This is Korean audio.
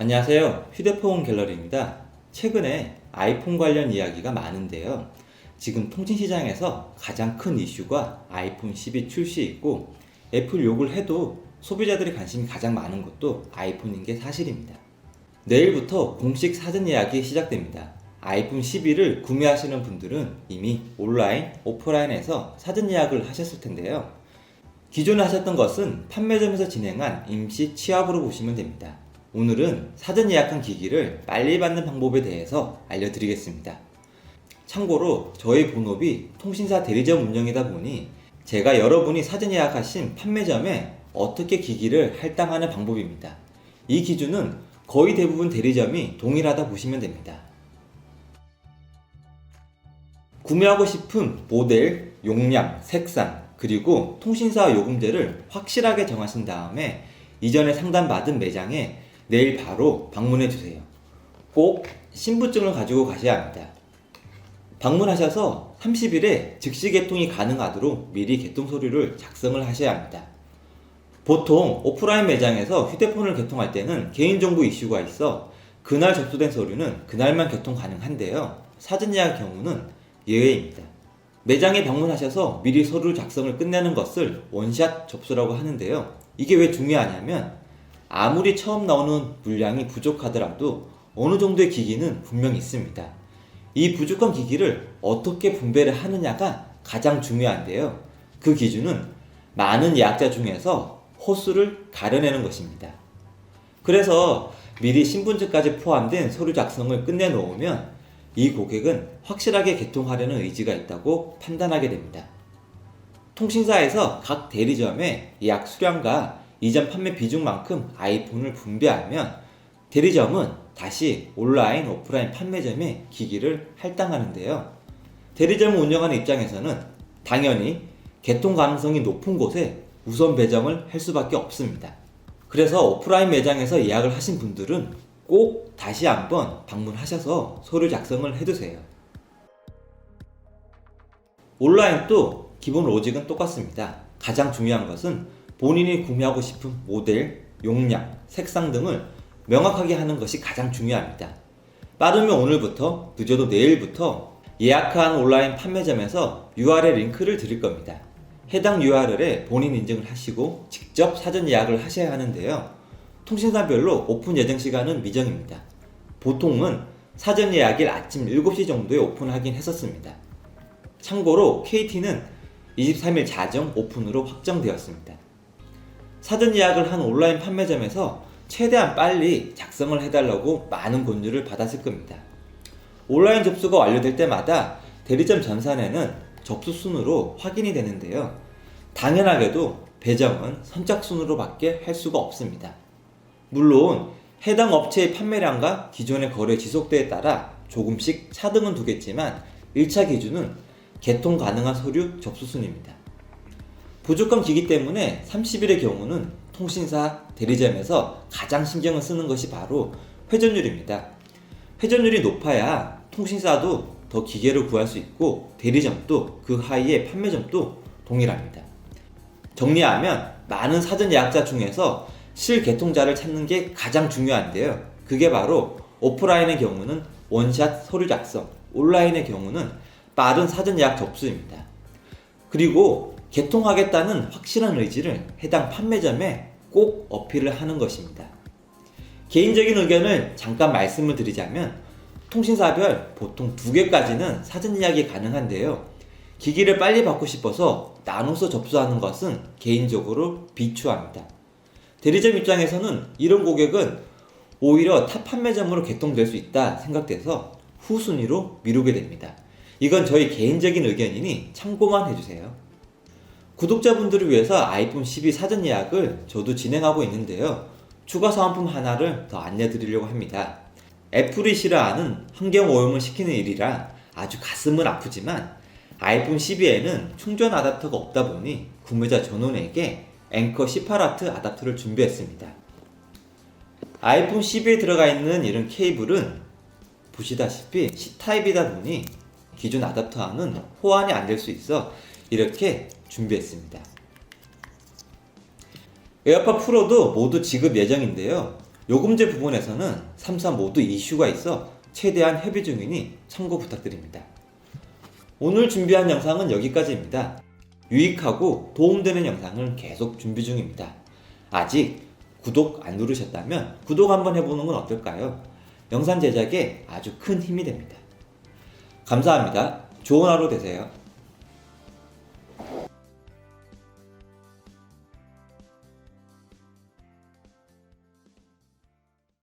안녕하세요. 휴대폰 갤러리입니다. 최근에 아이폰 관련 이야기가 많은데요. 지금 통신시장에서 가장 큰 이슈가 아이폰 10이 출시있고 애플 욕을 해도 소비자들의 관심이 가장 많은 것도 아이폰인 게 사실입니다. 내일부터 공식 사전 예약이 시작됩니다. 아이폰 12를 구매하시는 분들은 이미 온라인, 오프라인에서 사전 예약을 하셨을 텐데요. 기존에 하셨던 것은 판매점에서 진행한 임시 취합으로 보시면 됩니다. 오늘은 사전 예약한 기기를 빨리 받는 방법에 대해서 알려드리겠습니다. 참고로 저희 본업이 통신사 대리점 운영이다 보니 제가 여러분이 사전 예약하신 판매점에 어떻게 기기를 할당하는 방법입니다. 이 기준은 거의 대부분 대리점이 동일하다 보시면 됩니다. 구매하고 싶은 모델, 용량, 색상, 그리고 통신사 요금제를 확실하게 정하신 다음에 이전에 상담받은 매장에 내일 바로 방문해 주세요. 꼭 신분증을 가지고 가셔야 합니다. 방문하셔서 30일에 즉시 개통이 가능하도록 미리 개통 서류를 작성을 하셔야 합니다. 보통 오프라인 매장에서 휴대폰을 개통할 때는 개인정보 이슈가 있어 그날 접수된 서류는 그날만 개통 가능한데요. 사전 예약 경우는 예외입니다. 매장에 방문하셔서 미리 서류 작성을 끝내는 것을 원샷 접수라고 하는데요. 이게 왜 중요하냐면 아무리 처음 나오는 물량이 부족하더라도 어느 정도의 기기는 분명히 있습니다. 이 부족한 기기를 어떻게 분배를 하느냐가 가장 중요한데요. 그 기준은 많은 예약자 중에서 호수를 가려내는 것입니다. 그래서 미리 신분증까지 포함된 서류 작성을 끝내놓으면 이 고객은 확실하게 개통하려는 의지가 있다고 판단하게 됩니다. 통신사에서 각 대리점의 예약 수량과 이전 판매 비중만큼 아이폰을 분배하면 대리점은 다시 온라인, 오프라인 판매점에 기기를 할당하는데요. 대리점을 운영하는 입장에서는 당연히 개통 가능성이 높은 곳에 우선 배정을 할 수밖에 없습니다. 그래서 오프라인 매장에서 예약을 하신 분들은 꼭 다시 한번 방문하셔서 서류 작성을 해두세요. 온라인도 기본 로직은 똑같습니다. 가장 중요한 것은 본인이 구매하고 싶은 모델, 용량, 색상 등을 명확하게 하는 것이 가장 중요합니다. 빠르면 오늘부터, 늦어도 내일부터 예약한 온라인 판매점에서 URL 링크를 드릴 겁니다. 해당 URL에 본인 인증을 하시고 직접 사전 예약을 하셔야 하는데요. 통신사별로 오픈 예정 시간은 미정입니다. 보통은 사전 예약일 아침 7시 정도에 오픈하긴 했었습니다. 참고로 KT는 23일 자정 오픈으로 확정되었습니다. 사전 예약을 한 온라인 판매점에서 최대한 빨리 작성을 해달라고 많은 권유를 받았을 겁니다. 온라인 접수가 완료될 때마다 대리점 전산에는 접수 순으로 확인이 되는데요. 당연하게도 배정은 선착 순으로밖에 할 수가 없습니다. 물론 해당 업체의 판매량과 기존의 거래 지속도에 따라 조금씩 차등은 두겠지만 1차 기준은 개통 가능한 서류 접수순입니다. 부족한 기기 때문에 30일의 경우는 통신사 대리점에서 가장 신경을 쓰는 것이 바로 회전율입니다. 회전율이 높아야 통신사도 더 기계를 구할 수 있고 대리점도 그 하위의 판매점도 동일합니다. 정리하면 많은 사전 예약자 중에서 실개통자를 찾는 게 가장 중요한데요. 그게 바로 오프라인의 경우는 원샷 서류 작성, 온라인의 경우는 빠른 사전 예약 접수입니다. 그리고 개통하겠다는 확실한 의지를 해당 판매점에 꼭 어필을 하는 것입니다. 개인적인 의견을 잠깐 말씀을 드리자면 통신사별 보통 두 개까지는 사전 예약이 가능한데요. 기기를 빨리 받고 싶어서 나눠서 접수하는 것은 개인적으로 비추합니다. 대리점 입장에서는 이런 고객은 오히려 타 판매점으로 개통될 수 있다 생각돼서 후순위로 미루게 됩니다. 이건 저희 개인적인 의견이니 참고만 해주세요. 구독자분들을 위해서 아이폰 12 사전 예약을 저도 진행하고 있는데요. 추가 사은품 하나를 더 안내 드리려고 합니다. 애플이 싫어하는 환경 오염을 시키는 일이라 아주 가슴은 아프지만 아이폰 12에는 충전 아답터가 없다 보니 구매자 전원에게 앵커 18W 아답터를 준비했습니다. 아이폰 12에 들어가 있는 이런 케이블은 보시다시피 C타입이다 보니 기존 아답터와는 호환이 안 될 수 있어 이렇게 준비했습니다. 에어팟 프로도 모두 지급 예정인데요. 요금제 부분에서는 3사 모두 이슈가 있어 최대한 협의 중이니 참고 부탁드립니다. 오늘 준비한 영상은 여기까지입니다. 유익하고 도움되는 영상을 계속 준비 중입니다. 아직 구독 안 누르셨다면 구독 한번 해보는 건 어떨까요? 영상 제작에 아주 큰 힘이 됩니다. 감사합니다. 좋은 하루 되세요.